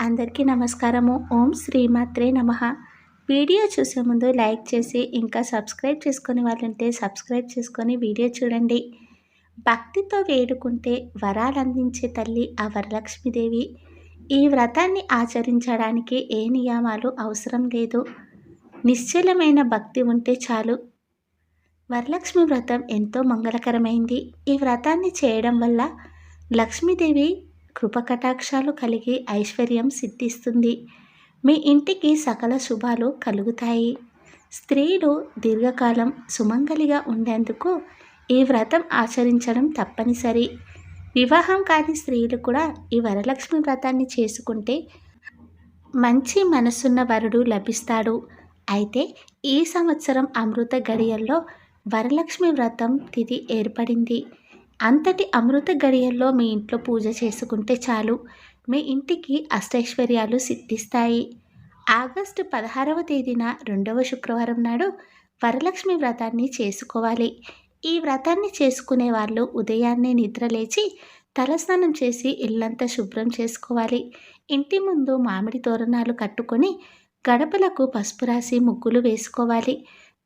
అందరికీ నమస్కారము. ఓం శ్రీమాత్రే నమ. వీడియో చూసే ముందు లైక్ చేసి ఇంకా సబ్స్క్రైబ్ చేసుకునే వాళ్ళంటే సబ్స్క్రైబ్ చేసుకొని వీడియో చూడండి. భక్తితో వేడుకుంటే వరాలు అందించే తల్లి ఆ వరలక్ష్మీదేవి. ఈ వ్రతాన్ని ఆచరించడానికి ఏ నియమాలు అవసరం లేదు. నిశ్చలమైన భక్తి ఉంటే చాలు. వరలక్ష్మి వ్రతం ఎంతో మంగళకరమైంది. ఈ వ్రతాన్ని చేయడం వల్ల లక్ష్మీదేవి కృపకటాక్షాలు కలిగి ఐశ్వర్యం సిద్ధిస్తుంది. మీ ఇంటికి సకల శుభాలు కలుగుతాయి. స్త్రీలు దీర్ఘకాలం సుమంగలిగా ఉండేందుకు ఈ వ్రతం ఆచరించడం తప్పనిసరి. వివాహం కాని స్త్రీలు కూడా ఈ వరలక్ష్మి వ్రతాన్ని చేసుకుంటే మంచి మనసున్న వరుడు లభిస్తాడు. అయితే ఈ సంవత్సరం అమృత గడియల్లో వరలక్ష్మి వ్రతం తిథి ఏర్పడింది. అంతటి అమృత గడియల్లో మీ ఇంట్లో పూజ చేసుకుంటే చాలు. మీ ఇంటికి అష్టైశ్వర్యాలు సిద్ధిస్తాయి. ఆగస్టు పదహారవ తేదీన రెండవ శుక్రవారం నాడు వరలక్ష్మి వ్రతాన్ని చేసుకోవాలి. ఈ వ్రతాన్ని చేసుకునే వాళ్ళు ఉదయాన్నే నిద్రలేచి తలస్నానం చేసి ఇల్లంతా శుభ్రం చేసుకోవాలి. ఇంటి ముందు మామిడి తోరణాలు కట్టుకొని గడపలకు పసుపు రాసి ముగ్గులు వేసుకోవాలి.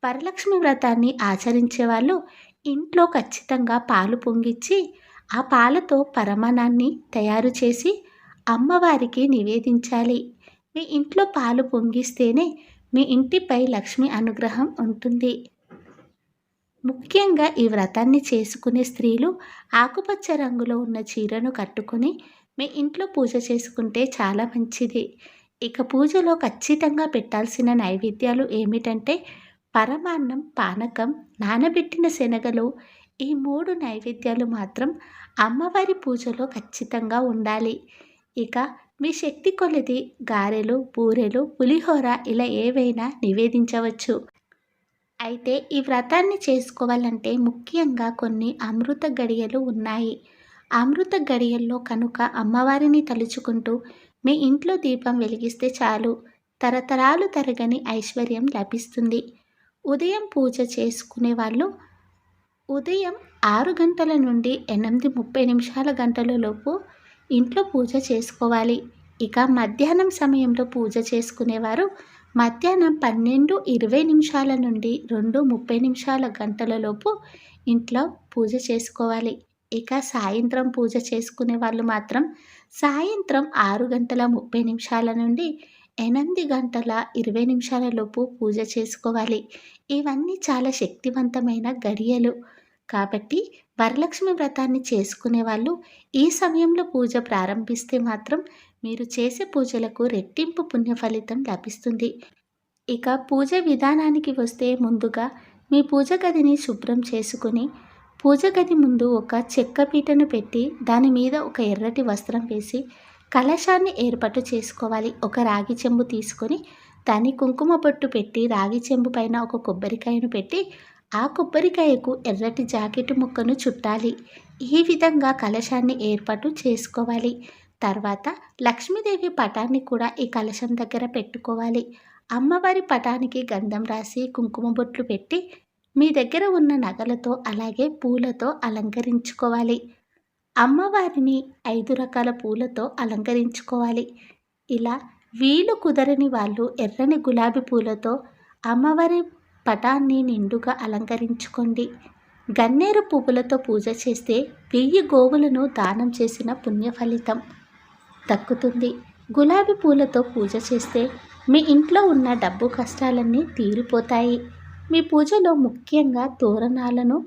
వరలక్ష్మి వ్రతాన్ని ఆచరించే వాళ్ళు ఇంట్లో ఖచ్చితంగా పాలు పొంగిచ్చి ఆ పాలతో పరమాణాన్ని తయారు చేసి అమ్మవారికి నివేదించాలి. మీ ఇంట్లో పాలు పొంగిస్తేనే మీ ఇంటిపై లక్ష్మి అనుగ్రహం ఉంటుంది. ముఖ్యంగా ఈ వ్రతాన్ని చేసుకునే స్త్రీలు ఆకుపచ్చ రంగులో ఉన్న చీరను కట్టుకొని మీ ఇంట్లో పూజ చేసుకుంటే చాలా మంచిది. ఇక పూజలో ఖచ్చితంగా పెట్టాల్సిన నైవేద్యాలు ఏమిటంటే పరమాన్నం పానకం నానబెట్టిన శనగలు ఈ మూడు నైవేద్యాలు మాత్రం అమ్మవారి పూజలో ఖచ్చితంగా ఉండాలి. ఇక మీ శక్తి కొలిది గారెలు బూరెలు పులిహోర ఇలా ఏవైనా నివేదించవచ్చు. అయితే ఈ వ్రతాన్ని చేసుకోవాలంటే ముఖ్యంగా కొన్ని అమృత గడియలు ఉన్నాయి. అమృత గడియల్లో కనుక అమ్మవారిని తలుచుకుంటూ మీ ఇంట్లో దీపం వెలిగిస్తే చాలు. తరతరాలు తరగని ఐశ్వర్యం లభిస్తుంది. ఉదయం పూజ చేసుకునే వాళ్ళు ఉదయం ఆరు గంటల నుండి ఎనిమిది ముప్పై నిమిషాల గంటల లోపు ఇంట్లో పూజ చేసుకోవాలి. ఇక మధ్యాహ్నం సమయంలో పూజ చేసుకునేవారు మధ్యాహ్నం పన్నెండు ఇరవై నిమిషాల నుండి రెండు ముప్పై నిమిషాల గంటల లోపు ఇంట్లో పూజ చేసుకోవాలి. ఇక సాయంత్రం పూజ చేసుకునే వాళ్ళు మాత్రం సాయంత్రం ఆరు గంటల ముప్పై నిమిషాల నుండి ఎనిమిది గంటల ఇరవై నిమిషాలలోపు పూజ చేసుకోవాలి. ఇవన్నీ చాలా శక్తివంతమైన గడియలు. కాబట్టి వరలక్ష్మి వ్రతాన్ని చేసుకునే వాళ్ళు ఈ సమయంలో పూజ ప్రారంభిస్తే మాత్రం మీరు చేసే పూజలకు రెట్టింపు పుణ్య ఫలితం లభిస్తుంది. ఇక పూజ విధానానికి వస్తే ముందుగా మీ పూజ గదిని శుభ్రం చేసుకుని పూజ గది ముందు ఒక చెక్క పీటను పెట్టి దాని మీద ఒక ఎర్రటి వస్త్రం వేసి కలశాన్ని ఏర్పాటు చేసుకోవాలి. ఒక రాగి చెంబు తీసుకొని దాన్ని కుంకుమ బొట్టు పెట్టి రాగి చెంబు పైన ఒక కొబ్బరికాయను పెట్టి ఆ కొబ్బరికాయకు ఎర్రటి జాకెట్ ముక్కను చుట్టాలి. ఈ విధంగా కలశాన్ని ఏర్పాటు చేసుకోవాలి. తర్వాత లక్ష్మీదేవి పటాన్ని కూడా ఈ కలశం దగ్గర పెట్టుకోవాలి. అమ్మవారి పటానికి గంధం రాసి కుంకుమ బొట్లు పెట్టి మీ దగ్గర ఉన్న నగలతో అలాగే పూలతో అలంకరించుకోవాలి. అమ్మవారిని ఐదు రకాల పూలతో అలంకరించుకోవాలి. ఇలా వీలు కుదరని వాళ్ళు ఎర్రని గులాబీ పూలతో అమ్మవారి పటాన్ని నిండుగా అలంకరించుకోండి. గన్నేరు పువ్వులతో పూజ చేస్తే వెయ్యి గోవులను దానం చేసిన పుణ్య ఫలితం దక్కుతుంది. గులాబీ పూలతో పూజ చేస్తే మీ ఇంట్లో ఉన్న డబ్బు కష్టాలన్నీ తీరిపోతాయి. మీ పూజలో ముఖ్యంగా తోరణాలను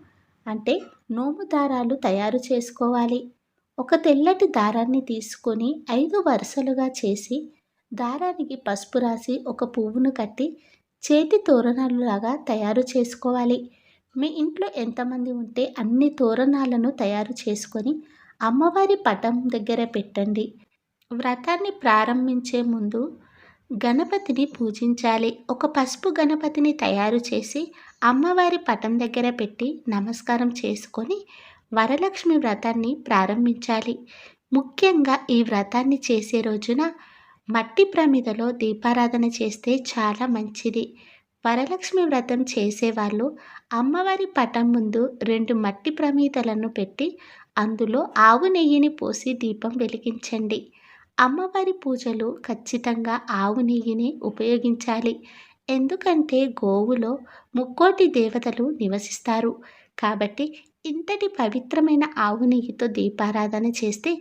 అంటే నోము దారాలు తయారు చేసుకోవాలి. ఒక తెల్లటి దారాన్ని తీసుకొని ఐదు వరుసలుగా చేసి దారానికి పసుపు రాసి ఒక పువ్వును కట్టి చేతి తోరణాలులాగా తయారు చేసుకోవాలి. మీ ఇంట్లో ఎంతమంది ఉంటే అన్ని తోరణాలను తయారు చేసుకొని అమ్మవారి పటం దగ్గర పెట్టండి. వ్రతాన్ని ప్రారంభించే ముందు గణపతిని పూజించాలి. ఒక పసుపు గణపతిని తయారు చేసి అమ్మవారి పటం దగ్గర పెట్టి నమస్కారం చేసుకొని వరలక్ష్మి వ్రతాన్ని ప్రారంభించాలి. ముఖ్యంగా ఈ వ్రతాన్ని చేసే రోజున మట్టి ప్రమిదలో దీపారాధన చేస్తే చాలా మంచిది. వరలక్ష్మి వ్రతం చేసేవాళ్ళు అమ్మవారి పటం ముందు రెండు మట్టి ప్రమిదలను పెట్టి అందులో ఆవు నెయ్యిని పోసి దీపం వెలిగించండి. అమ్మవారి పూజలు ఖచ్చితంగా ఆవు నెయ్యిని ఉపయోగించాలి. ఎందుకంటే గోవులో ముక్కోటి దేవతలు నివసిస్తారు. కాబట్టి ఇంతటి పవిత్రమైన ఆవు నెయ్యితో దీపారాధన చేస్తే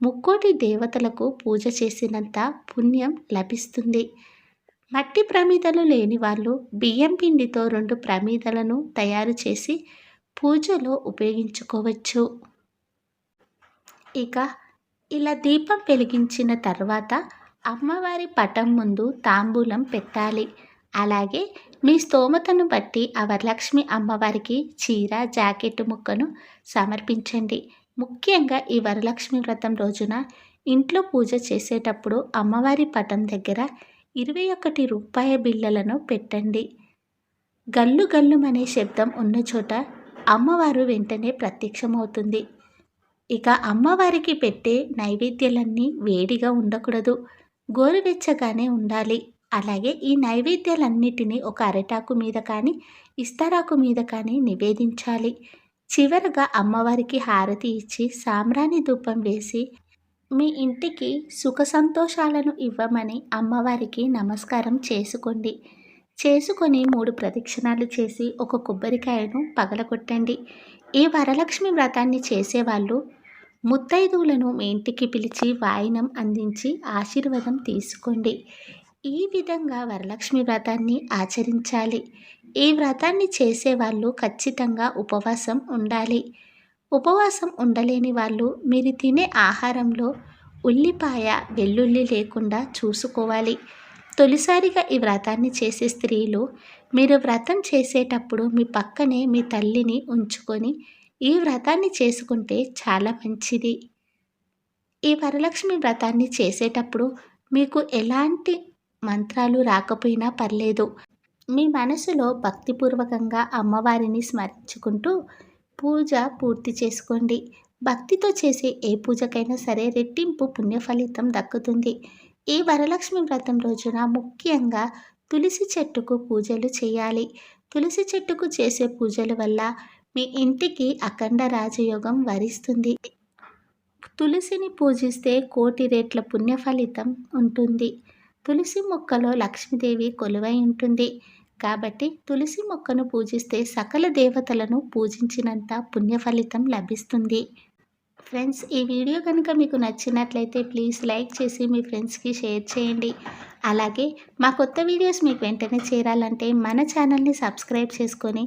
ముక్కోటి దేవతలకు పూజ చేసినంత పుణ్యం లభిస్తుంది. మట్టి ప్రమిదలు లేని వాళ్ళు బియ్యం పిండితో రెండు ప్రమిదలను తయారు చేసి పూజలో ఉపయోగించుకోవచ్చు. ఇక ఇలా దీపం వెలిగించిన తర్వాత అమ్మవారి పటం ముందు తాంబూలం పెట్టాలి. అలాగే మీ స్తోమతను బట్టి ఆ వరలక్ష్మి అమ్మవారికి చీర జాకెట్ ముక్కను సమర్పించండి. ముఖ్యంగా ఈ వరలక్ష్మి వ్రతం రోజున ఇంట్లో పూజ చేసేటప్పుడు అమ్మవారి పటం దగ్గర ఇరవై ఒకటి రూపాయ బిళ్ళలను పెట్టండి. గల్లు గల్లుమనే శబ్దం ఉన్న చోట అమ్మవారు వెంటనే ప్రత్యక్షమవుతుంది. ఇక అమ్మవారికి పెట్టే నైవేద్యాలన్నీ వేడిగా ఉండకూడదు. గోరువెచ్చగానే ఉండాలి. అలాగే ఈ నైవేద్యాలన్నిటినీ ఒక అరటాకు మీద కానీ ఇస్తారాకు మీద కానీ నివేదించాలి. చివరగా అమ్మవారికి హారతి ఇచ్చి సామ్రాణి ధూపం వేసి మీ ఇంటికి సుఖ సంతోషాలను ఇవ్వమని అమ్మవారికి నమస్కారం చేసుకోండి. చేసుకొని మూడు ప్రదక్షిణాలు చేసి ఒక కొబ్బరికాయను పగలగొట్టండి. ఈ వరలక్ష్మి వ్రతాన్ని చేసేవాళ్ళు ముత్తైదువులను మీ ఇంటికి పిలిచి వాయినం అందించి ఆశీర్వాదం తీసుకోండి. ఈ విధంగా వరలక్ష్మి వ్రతాన్ని ఆచరించాలి. ఈ వ్రతాన్ని చేసేవాళ్ళు ఖచ్చితంగా ఉపవాసం ఉండాలి. ఉపవాసం ఉండలేని వాళ్ళు మీరు తినే ఆహారంలో ఉల్లిపాయ వెల్లుల్లి లేకుండా చూసుకోవాలి. తొలిసారిగా ఈ వ్రతాన్ని చేసే స్త్రీలు మీరు వ్రతం చేసేటప్పుడు మీ పక్కనే మీ తల్లిని ఉంచుకొని ఈ వ్రతాన్ని చేసుకుంటే చాలా మంచిది. ఈ వరలక్ష్మి వ్రతాన్ని చేసేటప్పుడు మీకు ఎలాంటి మంత్రాలు రాకపోయినా పర్లేదు. మీ మనసులో భక్తిపూర్వకంగా అమ్మవారిని స్మరించుకుంటూ పూజ పూర్తి చేసుకోండి. భక్తితో చేసే ఏ పూజకైనా సరే రెట్టింపు పుణ్య ఫలితం దక్కుతుంది. ఈ వరలక్ష్మి వ్రతం రోజున ముఖ్యంగా తులసి చెట్టుకు పూజలు చేయాలి. తులసి చెట్టుకు చేసే పూజల వల్ల మీ ఇంటికి అఖండ రాజయోగం వరిస్తుంది. తులసిని పూజిస్తే కోటి రేట్ల పుణ్య ఫలితం ఉంటుంది. తులసి మొక్కలో లక్ష్మీదేవి కొలువై ఉంటుంది. కాబట్టి తులసి మొక్కను పూజిస్తే సకల దేవతలను పూజించినంత పుణ్య ఫలితం లభిస్తుంది. ఫ్రెండ్స్ ఈ వీడియో కనుక మీకు నచ్చినట్లయితే ప్లీజ్ లైక్ చేసి మీ ఫ్రెండ్స్కి షేర్ చేయండి. అలాగే మా కొత్త వీడియోస్ మీకు వెంటనే చేరాలంటే మన ఛానల్ని సబ్స్క్రైబ్ చేసుకొని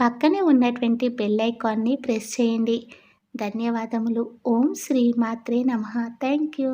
పక్కనే ఉన్నటువంటి బెల్ ఐకాన్ని ప్రెస్ చేయండి. ధన్యవాదములు. ఓం శ్రీ మాత్రే నమ. Thank you